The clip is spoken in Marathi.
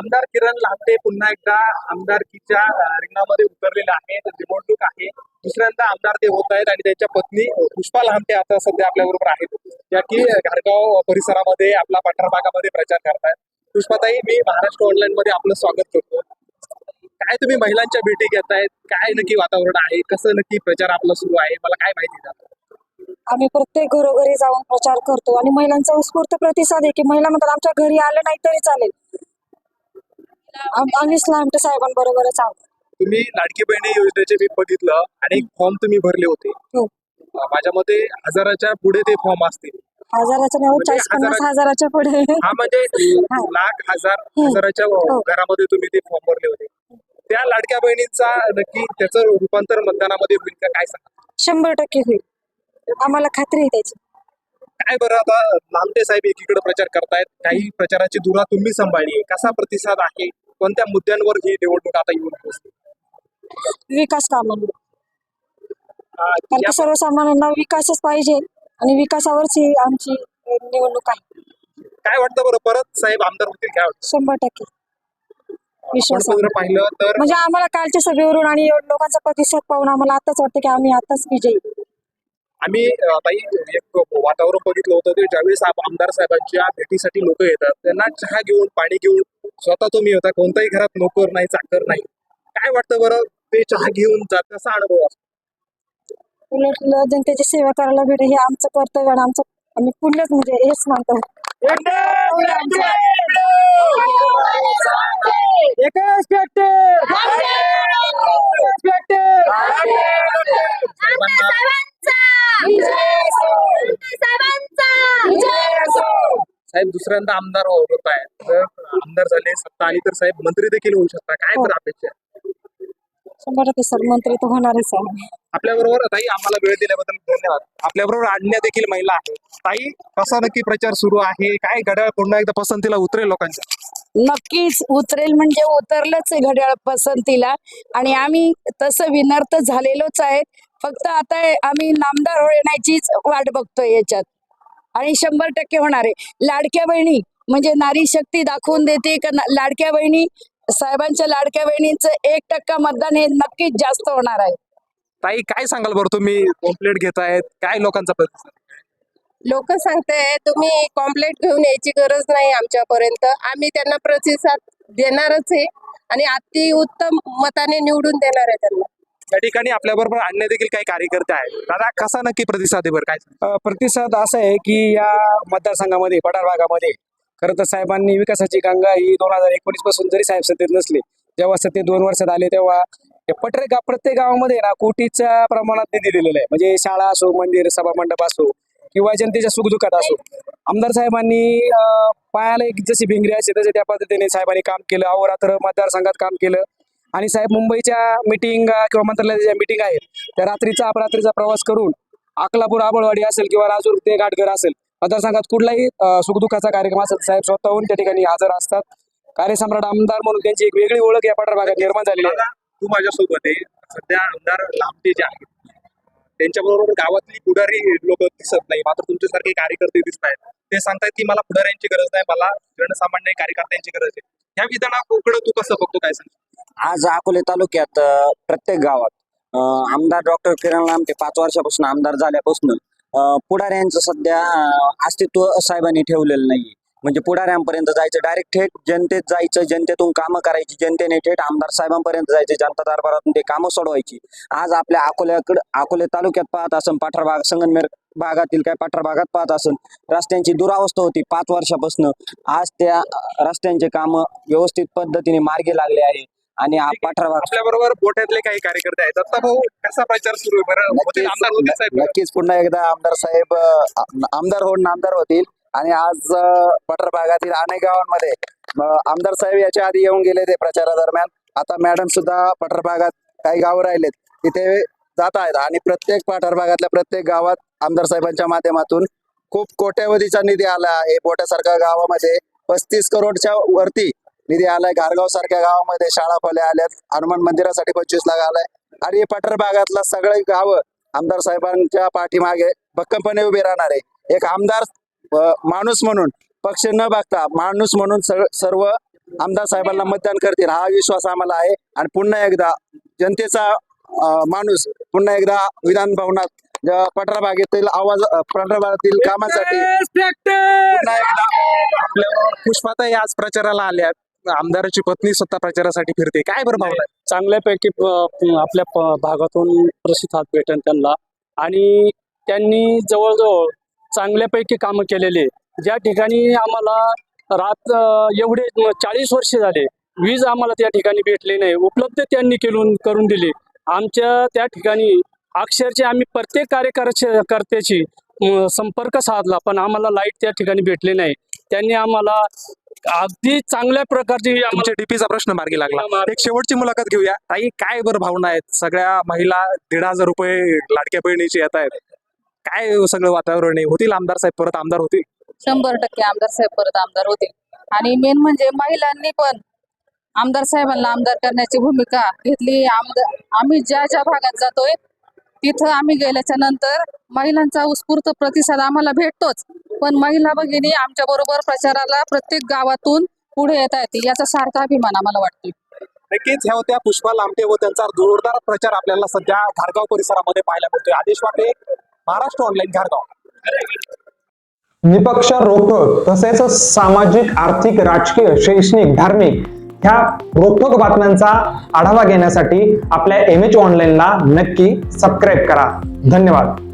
आमदार किरण लाटे पुन्हा एकदा आमदारकीच्या रिंगणामध्ये उतरलेले आहेत निवडणूक आहे. दुसऱ्यांदा आमदार ते होत आहेत आणि त्यांच्या पत्नी पुष्पा लहानटे आता सध्या आपल्या बरोबर आहेत. या की घारगाव परिसरामध्ये आपला पठार भागामध्ये प्रचार करतायत. पुष्पाताई मी महाराष्ट्र ऑनलाईन मध्ये आपलं स्वागत करतो. काय तुम्ही महिलांच्या भेटी घेतायत? काय नक्की वातावरण आहे? कसं नक्की प्रचार आपला सुरू आहे? मला काय माहिती द्या. आम्ही प्रत्येक घरोघरी जाऊन प्रचार करतो आणि महिलांचा उत्स्फूर्त प्रतिसाद आहे की महिला म्हणतात आमच्या घरी आलं नाही तरी चालेल. आम्ही साहेबांबरोबरच आहोत. तुम्ही लाडकी बहिणी योजनेचे मी बघितलं आणि फॉर्म तुम्ही भरले होते. हो. माझ्या मते हजाराच्या पुढे ते फॉर्म असतील. हजाराच्या नाही म्हणजे चाळीस पन्नास हजारा- हजाराच्या पुढे. हा म्हणजे हा. लाख हजार हम्म. हजाराच्या हो. घरामध्ये तुम्ही ते फॉर्म भरले होते. त्या लाडक्या बहिणींचा नक्की त्याचं रूपांतर मतदानामध्ये होईल का काय सांगा? शंभर टक्के होईल. आम्हाला खात्री आहे त्याची. काय बरं आता लामटे साहेब एकीकडे प्रचार करतायत? काही प्रचाराची धुरा तुम्ही सांभाळली कसा प्रतिसाद आहे? कोणत्या मुद्द्यांवर ही निवडणूक आता येऊन पोहोचते विकास कामांवर. कारण सर्वसामान्यांना विकासच पाहिजे आणि विकासावरच ही आमची निवडणूक आहे. काय वाटतं बरं? परत साहेब आमदार होतील काय वाटतं? शंभर टक्के. विश्वास पाहिलं तर म्हणजे आम्हाला कालच्या सभेवरून आणि लोकांचा प्रतिसाद पाहून आम्हाला आताच वाटतं की आम्ही आताच विजयी. आम्ही ताई एक वातावरण बघितलं होतं की ज्यावेळेस आप- आमदार साहेबांच्या भेटीसाठी लोक येतात त्यांना चहा घेऊन पाणी घेऊन स्वतः तुम्ही होता कोणत्याही घरात नोकर नाही चाकर नाही. काय वाटतं बरं ते चहा घेऊन जात कसा अनुभव असतो? उलट जनतेची सेवा करायला भेटे हे आमचं कर्तव्य आणि आमचं आम्ही पुण्यच म्हणजे हेच मानतो. एकच दुसऱ्यांदा आमदार होत आहे. जर आमदार झाले सत्ता आली तर साहेब मंत्री देखील होऊ शकता काय बरं अपेक्षा आहे? शंभर टक्के सर मंत्री तर होणारच आहे. आपल्या बरोबर ताई आम्हाला वेळ दिल्याबद्दल धन्यवाद. आपल्या बरोबर आणण्या देखील महिला आहे ताई कसा नक्की प्रचार सुरू आहे? काय घड्याळ पुन्हा एकदा पसंतीला उतरेल लोकांच्या? नक्कीच उतरेल म्हणजे उतरलंच आहे घड्याळ पसंतीला. आणि आम्ही तसं विनर तर झालेलोच आहेत. फक्त आता आम्ही नामदार होण्याचीच वाट बघतोय याच्यात. आणि शंभर टक्के होणार आहे. लाडक्या बहिणी म्हणजे नारी शक्ती दाखवून देते का लाडक्या बहिणी साहेबांच्या लाडक्या बहिणींचं एक टक्का मतदान हे नक्कीच जास्त होणार आहे. ताई काय सांगाल बरं तुम्ही? कॉम्प्लेट घेतायत काय लोकांचा प्रतिसाद लोक सांगताय तुम्ही कॉम्प्लेट घेऊन यायची गरज नाही आमच्यापर्यंत. आम्ही त्यांना प्रतिसाद देणारच आहे आणि अति उत्तम मताने निवडून देणार आहे त्यांना. या ठिकाणी आपल्या बरोबर आणण्या देखील काही कार्यकर्ते आहेत. दादा कसा नक्की प्रतिसाद आहे बरं? काय प्रतिसाद असा आहे की या मतदारसंघामध्ये पठार भागामध्ये खरं तर साहेबांनी विकासाची गंगा ही दोन हजार एकोणीसपासून जरी साहेब सत्तेत नसले जेव्हा सत्तेत दोन वर्षात आले तेव्हा पटरे गाव प्रत्येक गावामध्ये ना कोटीच्या प्रमाणात निधी दिलेला आहे. म्हणजे शाळा असो मंदिर सभा मंडप असो किंवा जनतेच्या सुखदुःखात असो. आमदार साहेबांनी पायाला एक जशी भिंगरी असते तसे त्या पद्धतीने साहेबांनी काम केलं अहोरात्र मतदारसंघात काम केलं. आणि साहेब मुंबईच्या मिटिंग किंवा मंत्रालयाच्या ज्या मिटिंग आहेत त्या रात्रीचा अपरात्रीचा प्रवास करून अकलापूर आबळवाडी असेल किंवा राजूर ते घाटघर असेल मतदारसंघात कुठलाही अ, सुखदुःखाचा कार्यक्रम असेल साहेब स्वतःहून त्या ठिकाणी हजर असतात. कार्यसम्राट आमदार म्हणून त्यांची एक वेगळी ओळख या पठार भागात निर्माण झालेली आहे. तू माझ्यासोबत आहे. सध्या आमदार लांबते जे आहेत त्यांच्याबरोबर गावातली पुढारी लोक दिसत नाही मात्र तुमच्यासारखे कार्यकर्ते दिसत आहेत. ते सांगतायत की मला पुढाऱ्यांची गरज नाही मला जनसामान्य कार्यकर्त्यांची गरज आहे. ह्या विधानाकडे तू कसं बघतो काय सांग आज अकोले तालुक्यात प्रत्येक गावात आमदार डॉक्टर किरण लामटे पाच वर्षापासून आमदार झाल्यापासून पुढाऱ्यांचं सध्या अस्तित्व साहेबांनी ठेवलेलं नाही म्हणजे पुढाऱ्यांपर्यंत जायचं डायरेक्ट थेट जनतेत जायचं जनतेतून कामं करायची जनतेने थेट आमदार साहेबांपर्यंत जायचे जनता दरबारातून ते कामं सोडवायची. आज आपल्या अकोल्याकडे अकोले तालुक्यात पाहत असन पाठार भाग संगनमेर भागातील काय पाठार भागात पाहत असून रस्त्यांची दुरावस्था होती पाच वर्षापासून. आज त्या रस्त्यांचे कामं व्यवस्थित पद्धतीने मार्गी लागले आहे. आणि हा पाठार भाग आपल्या बरोबर बोट्यातले काही कार्यकर्ते आहेत. दत्ता भाऊ कसा प्रचार सुरू आहे बरं? होतील आमदार होतील साहेब. नक्कीच पुन्हा एकदा आमदार साहेब अ, आमदार होऊन नामदार होतील. आणि आज अ, पठार भागातील अनेक गावांमध्ये अ, आमदार साहेब याच्या आधी येऊन गेले ते प्रचारादरम्यान. आता मॅडम सुद्धा पठार भागात काही गावं राहिलेत. तिथे जात आहेत. आणि प्रत्येक पठार भागातल्या प्रत्येक गावात आमदार साहेबांच्या माध्यमातून खूप कोट्यवधीचा निधी आला आहे. बोट्यासारख्या गावामध्ये पस्तीस करोडच्या वरती निधी आलाय. घारगाव सारख्या गावामध्ये शाळा फळे आल्यात. हनुमान मंदिरासाठी पंचवीस लाख आलाय. आणि पठार भागातला सगळे गावं आमदार साहेबांच्या पाठीमागे भक्कमपणे उभे राहणार. आहे एक आमदार माणूस म्हणून पक्ष न बघता माणूस म्हणून सर्व आमदार साहेबांना मतदान करतील हा विश्वास आम्हाला आहे. आणि पुन्हा एकदा जनतेचा माणूस पुन्हा एकदा विधान भवनात पठरा भागेतील आवाज पठरा भागातील कामांसाठी पुन्हा एकदा पुष्पाताई आज प्रचाराला आल्या आमदाराची पत्नी स्वतः प्रचारासाठी फिरते. काय बरं भावना? आहे? चांगल्यापैकी प- आपल्या प- भागातून प्रसिद्धात भेटेल त्यांना. आणि त्यांनी जवळजवळ चांगल्यापैकी कामं केलेले ज्या ठिकाणी आम्हाला रात अं, एवढे चाळीस वर्ष झाले. वीज आम्हाला त्या ठिकाणी भेटली नाही. उपलब्ध त्यांनी केलून करून दिली. आमच्या त्या ठिकाणी अक्षरशः आम्ही प्रत्येक कार्यकर्त्या कर्त्याची अं, संपर्क साधला. पण आम्हाला लाइट त्या ठिकाणी भेटली नाही. त्यांनी आम्हाला अगदी चांगल्या प्रकारची आम्हाला तुमच्या डीपीचा प्रश्न मार्गी लागला. एक शेवटची मुलाखत घेऊया. ताई काय बरं भावना आहेत? सगळ्या महिला दीड हजार रुपये लाडक्या बहिणीचे येत आहेत. काय सगळं वातावरण आहे? होतील आमदार साहेब परत? आमदार होतील? शंभर टक्के आमदार साहेब परत आमदार होतील. आणि मेन म्हणजे महिलांनी पण आमदार साहेबांना आमदार करण्याची भूमिका घेतली. आमदार आम्ही ज्या ज्या भागात जातोय तिथं आम्ही गेल्याच्यानंतर महिलांचा उत्स्फूर्त प्रतिसाद आम्हाला भेटतोच. पण महिला भगिनी आमच्या बरोबर प्रचाराला प्रत्येक गावातून पुढे येत आहेत. याचा सारखा अभिमान आम्हाला वाटतोय. नक्कीच ह्या होत्या पुष्पा लामटे व त्यांचा जोरदार प्रचार आपल्याला सध्या घारगाव परिसरामध्ये पाहायला मिळतोय. आदेश वाटे महाराष्ट्र ऑनलाईन घारगाव निपक्ष रोखोक तसेच सामाजिक आर्थिक राजकीय शैक्षणिक धार्मिक ह्या रोखोक बातम्यांचा आढावा घेण्यासाठी आपल्या एम एच ऑनलाईनला नक्की सबस्क्राईब करा. धन्यवाद.